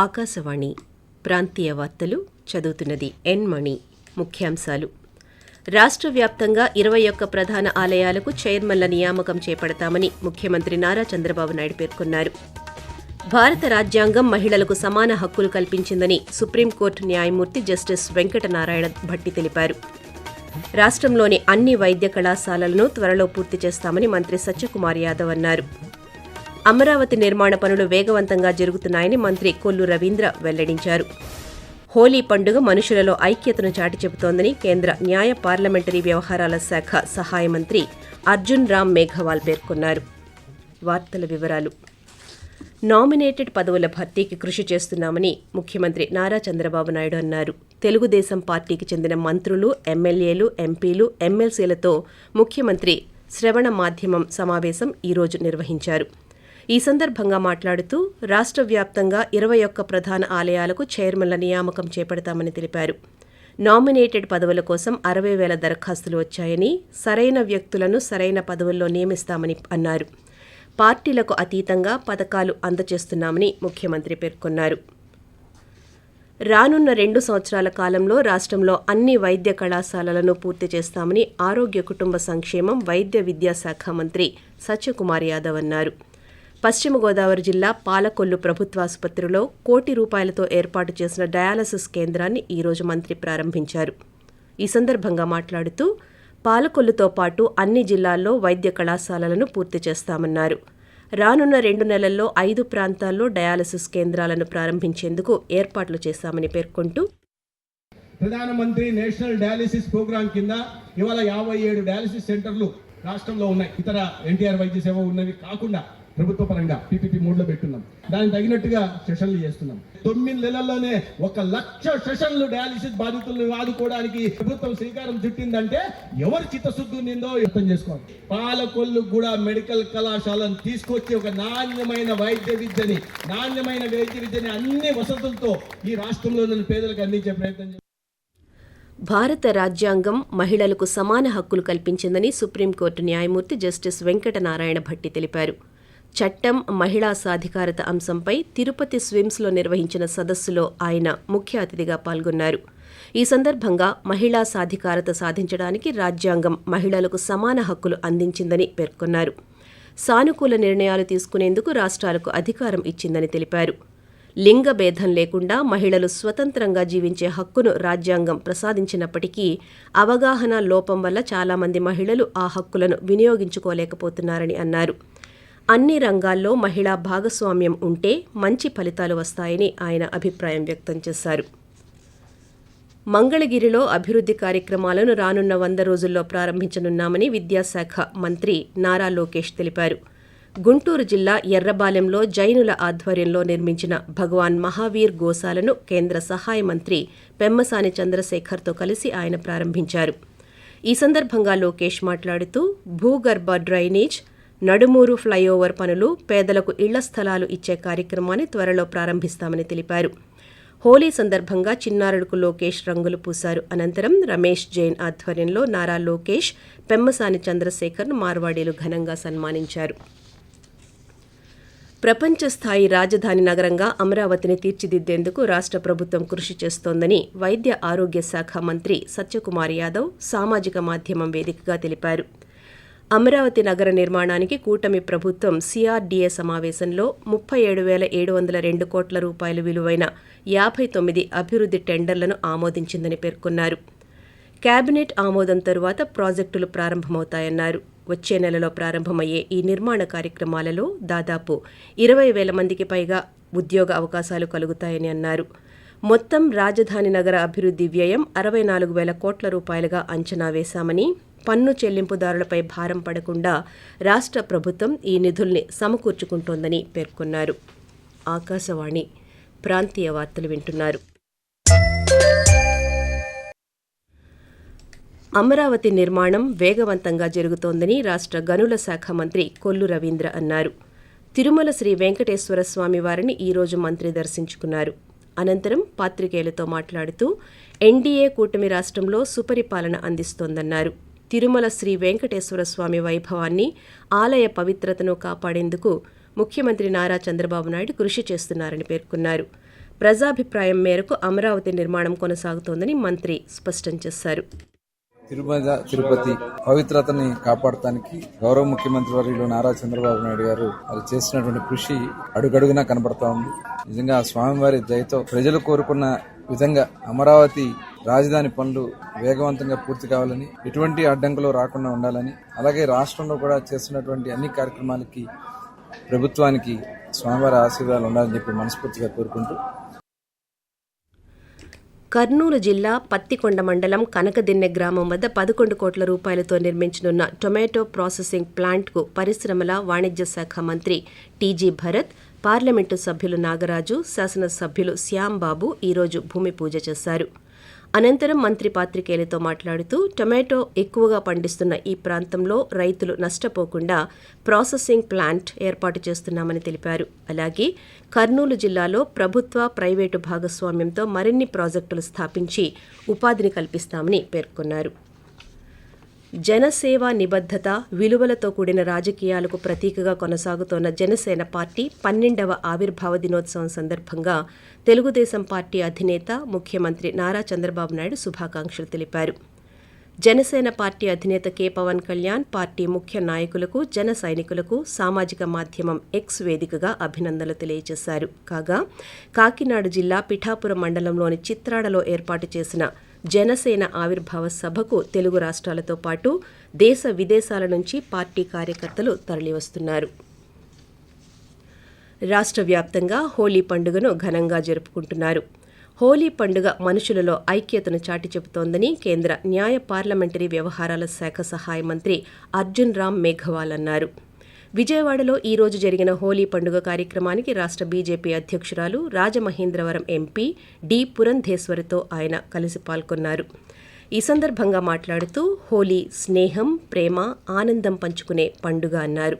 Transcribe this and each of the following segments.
ఆకాశవాణి ప్రాంతీయ వార్తలు చదువుతున్నది ఎన్ మణి. ముఖ్యాంశాలు. రాష్ట్ర వ్యాప్తంగా ఇరవై ఒక్క ప్రధాన ఆలయాలకు చైర్మన్ల నియామకం చేపడతామని ముఖ్యమంత్రి నారా చంద్రబాబు నాయుడు పేర్కొన్నారు. భారత రాజ్యాంగం మహిళలకు సమాన హక్కులు కల్పించిందని సుప్రీంకోర్టు న్యాయమూర్తి జస్టిస్ వెంకటనారాయణ భట్టి తెలిపారు. రాష్ట్రంలోని అన్ని వైద్య కళాశాలలను త్వరలో పూర్తి చేస్తామని మంత్రి సత్యకుమార్ యాదవ్ అన్నారు. అమరావతి నిర్మాణ పనులు వేగవంతంగా జరుగుతున్నాయని మంత్రి కొల్లు రవీంద్ర వెల్లడించారు. హోలీ పండుగ మనుషులలో ఐక్యతను చాటి చెబుతోందని కేంద్ర న్యాయ పార్లమెంటరీ వ్యవహారాల శాఖ సహాయ మంత్రి అర్జున్ రామ్ మేఘవాల్ పేర్కొన్నారు. వార్తల వివరాలు. నామినేటెడ్ పదవుల భర్తీకి కృషి చేస్తున్నామని ముఖ్యమంత్రి నారా చంద్రబాబు నాయుడు అన్నారు. తెలుగుదేశం పార్టీకి చెందిన మంత్రులు ఎమ్మెల్యేలు ఎంపీలు ఎమ్మెల్సీలతో ముఖ్యమంత్రి శ్రవణ మాధ్యమం సమావేశం ఈరోజు నిర్వహించారు. ఈ సందర్భంగా మాట్లాడుతూ రాష్ట్ర వ్యాప్తంగా ఇరవై ఒక్క ప్రధాన ఆలయాలకు చైర్మన్ల నియామకం చేపడతామని తెలిపారు. నామినేటెడ్ పదవుల కోసం అరవై వేల దరఖాస్తులు వచ్చాయని సరైన వ్యక్తులను సరైన పదవుల్లో నియమిస్తామని అన్నారు. పార్టీలకు అతీతంగా పథకాలు అందజేస్తున్నామని ముఖ్యమంత్రి పేర్కొన్నారు. రానున్న రెండు సంవత్సరాల కాలంలో రాష్ట్రంలో అన్ని వైద్య కళాశాలలను పూర్తి చేస్తామని ఆరోగ్య కుటుంబ సంక్షేమం వైద్య విద్యాశాఖ మంత్రి సత్యకుమార్ యాదవ్ అన్నారు. పశ్చిమ గోదావరి జిల్లా పాలకొల్లు ప్రభుత్వాసుపత్రిలో కోటి రూపాయలతో ఏర్పాటు చేసిన డయాలసిస్ కేంద్రాన్ని ఈరోజు మంత్రి ప్రారంభించారు. ఈ సందర్భంగా మాట్లాడుతూ పాలకొల్లుతో పాటు అన్ని జిల్లాల్లో వైద్య కళాశాలలను పూర్తి చేస్తామన్నారు. రానున్న రెండు నెలల్లో ఐదు ప్రాంతాల్లో డయాలసిస్ కేంద్రాలను ప్రారంభించేందుకు ఏర్పాట్లు చేశామని పేర్కొంటూ ప్రధానమంత్రి నేషనల్ డయాలసిస్ ప్రోగ్రాం కింద ఇవాళ యాభై ఏడు డయాలసిస్ సెంటర్లు రాష్ట్రంలో ఉన్నాయి. ఇతర ఎన్టీఆర్ వైద్య సేవ ఉన్నవి కాకుండా ప్రభుత్వ పరంగా పీపీపీ మోడ్లో పెట్టున్నాం. దానికి తగినట్టుగా సెషన్లు చేస్తున్నాం. తొమ్మిది నెలల్లోనే ఒక లక్ష సెషన్లు డయాలిసిస్ బాధితులను ఆదుకోవడానికి ప్రభుత్వం శ్రీకారం చుట్టిందంటే ఎవరి చిత్తశుద్ధి ఉందో అర్థం చేసుకోవాలి. పాలకొల్లు కూడా మెడికల్ కళాశాలను తీసుకొచ్చి ఒక నాణ్యమైన వైద్య విద్యని నాణ్యమైన వైద్య విద్యని అన్ని వసతులతో ఈ రాష్ట్రంలో పేదలకు అందించే ప్రయత్నం భారత రాజ్యాంగం మహిళలకు సమాన హక్కులు కల్పించిందని సుప్రీంకోర్టు న్యాయమూర్తి జస్టిస్ వెంకటనారాయణ భట్టి తెలిపారు. చట్టం మహిళా సాధికారత అంశంపై తిరుపతి స్విమ్స్లో నిర్వహించిన సదస్సులో ఆయన ముఖ్య అతిథిగా పాల్గొన్నారు. ఈ సందర్భంగా మహిళా సాధికారత సాధించడానికి రాజ్యాంగం మహిళలకు సమాన హక్కులు అందించిందని పేర్కొన్నారు. సానుకూల నిర్ణయాలు తీసుకునేందుకు రాష్ట్రాలకు అధికారం ఇచ్చిందని తెలిపారు. లింగ భేదం లేకుండా మహిళలు స్వతంత్రంగా జీవించే హక్కును రాజ్యాంగం ప్రసాదించినప్పటికీ అవగాహన లోపం వల్ల చాలామంది మహిళలు ఆ హక్కులను వినియోగించుకోలేకపోతున్నారని అన్నారు. అన్ని రంగాల్లో మహిళా భాగస్వామ్యం ఉంటే మంచి ఫలితాలు వస్తాయని ఆయన అభిప్రాయం వ్యక్తం చేశారు. మంగళగిరిలో అభివృద్ధి కార్యక్రమాలను రానున్న వంద రోజుల్లో ప్రారంభించనున్నామని విద్యాశాఖ మంత్రి నారా లోకేష్ తెలిపారు. గుంటూరు జిల్లా ఎర్రబాలెంలో జైనుల ఆధ్వర్యంలో నిర్మించిన భగవాన్ మహావీర్ గోశాలను కేంద్ర సహాయ మంత్రి పెమ్మసాని చంద్రశేఖర్తో కలిసి ఆయన ప్రారంభించారు. ఈ సందర్భంగా లోకేష్ మాట్లాడుతూ భూగర్భ డ్రైనేజ్ నడుమూరు ఫ్లైఓవర్ పనులు పేదలకు ఇళ్ళ స్థలాలు ఇచ్చే కార్యక్రమాన్ని త్వరలో ప్రారంభిస్తామని తెలిపారు. హోలీ సందర్భంగా చిన్నారులకు లోకేష్ రంగులు పూశారు. అనంతరం రమేష్ జైన్ ఆధ్వర్యంలో నారా లోకేష్ పెమ్మసాని చంద్రశేఖర్ను మార్వాడీలు ఘనంగా సన్మానించారు. ప్రపంచ స్థాయి రాజధాని నగరంగా అమరావతిని తీర్చిదిద్దేందుకు రాష్ట్ర ప్రభుత్వం కృషి చేస్తోందని వైద్య ఆరోగ్య శాఖ మంత్రి సత్యకుమార్ యాదవ్ సామాజిక మాధ్యమం వేదికగా తెలిపారు. అమరావతి నగర నిర్మాణానికి కూటమి ప్రభుత్వం సిఆర్డీఏ సమావేశంలో ముప్పై ఏడు వేల ఏడు వందల రెండు కోట్ల రూపాయలు విలువైన యాభై తొమ్మిది అభివృద్ధి టెండర్లను ఆమోదించిందని పేర్కొన్నారు. కేబినెట్ ఆమోదం తరువాత ప్రాజెక్టులు ప్రారంభమవుతాయన్నారు. వచ్చే నెలలో ప్రారంభమయ్యే ఈ నిర్మాణ కార్యక్రమాలలో దాదాపు ఇరవై వేల మందికి పైగా ఉద్యోగ అవకాశాలు కలుగుతాయని అన్నారు. మొత్తం రాజధాని నగర అభివృద్ధి వ్యయం అరవై నాలుగు వేల కోట్ల రూపాయలుగా అంచనా వేశామని పన్ను చెల్లింపుదారులపై భారం పడకుండా రాష్ట్ర ప్రభుత్వం ఈ నిధుల్ని సమకూర్చుకుంటోందని పేర్కొన్నారు. ఆకాశవాణి ప్రాంతీయ వార్తలు వింటున్నారు. అమరావతి నిర్మాణం వేగవంతంగా జరుగుతోందని రాష్ట్ర గనుల శాఖ మంత్రి కొల్లు రవీంద్ర అన్నారు. తిరుమల శ్రీ వెంకటేశ్వర స్వామి వారిని ఈరోజు మంత్రి దర్శించుకున్నారు. అనంతరం పాత్రికేయులతో మాట్లాడుతూ ఎన్డీఏ కూటమి రాష్ట్రంలో సుపరిపాలన అందిస్తోందన్నారు. తిరుమల శ్రీ వెంకటేశ్వర స్వామి వైభవాన్ని ఆలయ పవిత్రతను కాపాడేందుకు ముఖ్యమంత్రి నారా చంద్రబాబు నాయుడు కృషి చేస్తున్నారని పేర్కొన్నారు. ప్రజాభిప్రాయం మేరకు అమరావతి నిర్మాణం కొనసాగుతోందని మంత్రి స్పష్టం చేశారు. తిరుమల తిరుపతి పవిత్రతని కాపాడటానికి గౌరవ ముఖ్యమంత్రి వర్యులు నారా చంద్రబాబు నాయుడు గారు అది చేసినటువంటి కృషి అడుగడుగునా కనబడతా ఉంది. నిజంగా స్వామివారి దయతో ప్రజలు కోరుకున్న విధంగా అమరావతి రాజధాని పనులు వేగవంతంగా పూర్తి కావాలని ఎటువంటి అడ్డంకులు రాకుండా ఉండాలని అలాగే రాష్ట్రంలో కూడా చేస్తున్నటువంటి అన్ని కార్యక్రమాలకి ప్రభుత్వానికి స్వామివారి ఆశీర్వాదాలు ఉండాలని చెప్పి మనస్ఫూర్తిగా కోరుకుంటూ కర్నూలు జిల్లా పత్తికొండ మండలం కనకదిన్నె గ్రామం వద్ద పదకొండు కోట్ల రూపాయలతో నిర్మించనున్న టొమాటో ప్రాసెసింగ్ ప్లాంట్కు పరిశ్రమల వాణిజ్య శాఖ మంత్రి టీజీ భరత్ పార్లమెంటు సభ్యులు నాగరాజు శాసనసభ్యులు శ్యాంబాబు ఈరోజు భూమి పూజ చేశారు. అనంతరం మంత్రి పాత్రికేయులతో మాట్లాడుతూ టొమాటో ఎక్కువగా పండిస్తున్న ఈ ప్రాంతంలో రైతులు నష్టపోకుండా ప్రాసెసింగ్ ప్లాంట్ ఏర్పాటు చేస్తున్నామని తెలిపారు. అలాగే కర్నూలు జిల్లాలో ప్రభుత్వ ప్రైవేటు భాగస్వామ్యంతో మరిన్ని ప్రాజెక్టులు స్థాపించి ఉపాధిని కల్పిస్తామని పేర్కొన్నారు. జనసేవ నిబద్ధత విలువలతో కూడిన రాజకీయాలకు ప్రతీకగా కొనసాగుతోన్న జనసేన పార్టీ పన్నెండవ ఆవిర్భావ దినోత్సవం సందర్భంగా తెలుగుదేశం పార్టీ అధినేత ముఖ్యమంత్రి నారా చంద్రబాబు నాయుడు శుభాకాంక్షలు తెలిపారు. జనసేన పార్టీ అధినేత కె. పవన్ కళ్యాణ్ పార్టీ ముఖ్య నాయకులకు జన సైనికులకు సామాజిక మాధ్యమం ఎక్స్ వేదికగా అభినందనలు తెలియజేశారు. కాగా కాకినాడ జిల్లా పిఠాపురం మండలంలోని చిత్రాడలో ఏర్పాటు చేసిన జనసేన ఆవిర్భావ సభకు తెలుగు రాష్ట్రాలతో పాటు దేశ విదేశాల నుంచి పార్టీ కార్యకర్తలు తరలివస్తున్నారు. రాష్ట్ర వ్యాప్తంగా హోలీ పండుగను ఘనంగా జరుపుకుంటున్నారు. హోలీ పండుగ మనుషులలో ఐక్యతను చాటి చెబుతోందని కేంద్ర న్యాయ పార్లమెంటరీ వ్యవహారాల శాఖ సహాయ మంత్రి అర్జున్ రామ్ మేఘవాల్ అన్నారు. విజయవాడలో ఈ రోజు జరిగిన హోలీ పండుగ కార్యక్రమానికి రాష్ట్ర బీజేపీ అధ్యక్షురాలు రాజమహేంద్రవరం ఎంపీ డి పురంధేశ్వరితో ఆయన కలిసి పాల్గొన్నారు. ఈ సందర్భంగా మాట్లాడుతూ హోలీ స్నేహం ప్రేమ ఆనందం పంచుకునే పండుగ అన్నారు.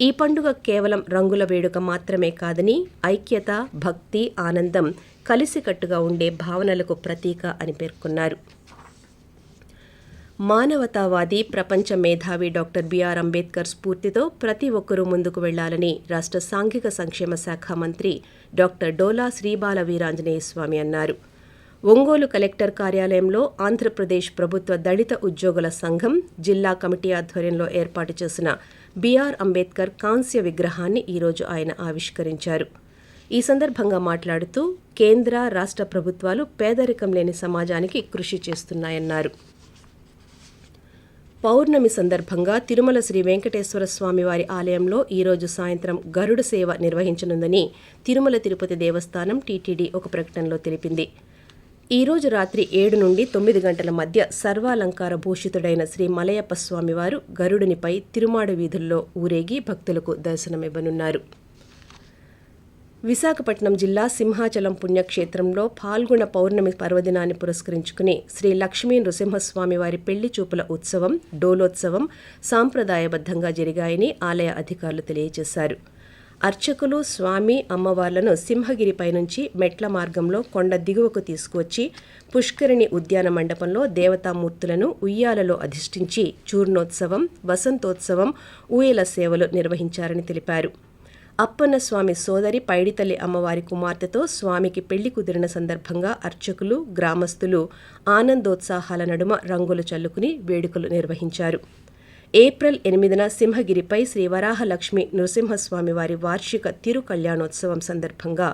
ఈ పండుగ కేవలం రంగుల వేడుక మాత్రమే కాదని ఐక్యత భక్తి ఆనందం కలిసికట్టుగా ఉండే భావనలకు ప్రతీక అని పేర్కొన్నారు. మానవతావాది ప్రపంచ మేధావి డాక్టర్ బిఆర్ అంబేద్కర్ స్ఫూర్తితో ప్రతి ఒక్కరూ ముందుకు వెళ్ళాలని రాష్ట్ర సాంఘిక సంక్షేమ శాఖ మంత్రి డాక్టర్ డోలా శ్రీబాల వీరాంజనేయ స్వామి అన్నారు. ఒంగోలు కలెక్టర్ కార్యాలయంలో ఆంధ్రప్రదేశ్ ప్రభుత్వ దళిత ఉద్యోగుల సంఘం జిల్లా కమిటీ ఆధ్వర్యంలో ఏర్పాటు చేసిన బిఆర్ అంబేద్కర్ కాంస్య విగ్రహాన్ని ఈరోజు ఆయన ఆవిష్కరించారు. ఈ సందర్భంగా మాట్లాడుతూ కేంద్ర రాష్ట్ర ప్రభుత్వాలు పేదరికం లేని సమాజానికి కృషి చేస్తున్నాయన్నారు. పౌర్ణమి సందర్భంగా తిరుమల శ్రీ వెంకటేశ్వర స్వామి వారి ఆలయంలో ఈరోజు సాయంత్రం గరుడ సేవ నిర్వహించనుందని తిరుమల తిరుపతి దేవస్థానం టీటీడీ ఒక ప్రకటనలో తెలిపింది. ఈ రోజు రాత్రి ఏడు నుండి తొమ్మిది గంటల మధ్య సర్వాలంకార భూషితుడైన శ్రీ మలయప్ప స్వామివారు గరుడునిపై తిరుమాడ వీధుల్లో ఊరేగి భక్తులకు దర్శనమివ్వనున్నారు. విశాఖపట్నం జిల్లా సింహాచలం పుణ్యక్షేత్రంలో పాల్గొన పౌర్ణమి పర్వదినాన్ని పురస్కరించుకుని శ్రీ లక్ష్మీ నృసింహస్వామి వారి పెళ్ళి చూపుల ఉత్సవం డోలోత్సవం సాంప్రదాయబద్ధంగా జరిగాయని ఆలయ అధికారులు తెలియజేశారు. అర్చకులు స్వామి అమ్మవార్లను సింహగిరిపై నుంచి మెట్ల మార్గంలో కొండ దిగువకు తీసుకువచ్చి పుష్కరిణి ఉద్యాన మండపంలో దేవతామూర్తులను ఉయ్యాలలో అధిష్ఠించి చూర్ణోత్సవం వసంతోత్సవం ఊయల సేవలు నిర్వహించారని తెలిపారు. అప్పన్న స్వామి సోదరి పైడితల్లి అమ్మవారి కుమార్తెతో స్వామికి పెళ్ళి కుదిరిన సందర్భంగా అర్చకులు గ్రామస్తులు ఆనందోత్సాహాల నడుమ రంగులు చల్లుకుని వేడుకలు నిర్వహించారు. ఏప్రిల్ ఎనిమిదిన సింహగిరిపై శ్రీ వరాహలక్ష్మి నృసింహస్వామి వారి వార్షిక తిరు కళ్యాణోత్సవం సందర్భంగా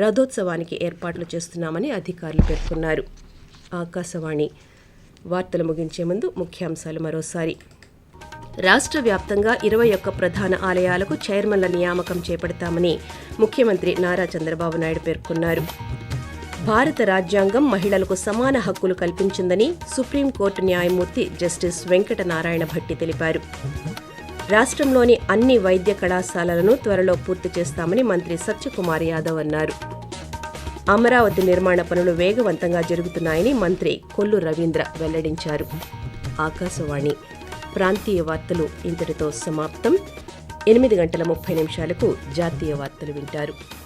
రథోత్సవానికి ఏర్పాట్లు చేస్తున్నామని అధికారులు పేర్కొన్నారు. ఆకాశవాణి వార్తలు ముగించే ముందు ముఖ్యాంశాలు మరోసారి. రాష్ట్ర వ్యాప్తంగా ఇరవై ఒక్క ప్రధాన ఆలయాలకు చైర్మన్ల నియామకం చేపడతామని ముఖ్యమంత్రి నారా చంద్రబాబు నాయుడు పేర్కొన్నారు. భారత రాజ్యాంగం మహిళలకు సమాన హక్కులు కల్పించిందని సుప్రీంకోర్టు న్యాయమూర్తి జస్టిస్ వెంకటనారాయణ భట్టి తెలిపారు. రాష్ట్రంలోని అన్ని వైద్య కళాశాలలను త్వరలో పూర్తి చేస్తామని మంత్రి సత్యకుమార్ యాదవ్ అన్నారు. అమరావతి నిర్మాణ పనులు వేగవంతంగా జరుగుతున్నాయని మంత్రి కొల్లు రవీంద్ర వెల్లడించారు. ఆకాశవాణి ప్రాంతీయ వార్తలు ఇంతటితో సమాప్తం. ఎనిమిది గంటల ముప్పై నిమిషాలకు జాతీయ వార్తలు వింటారు.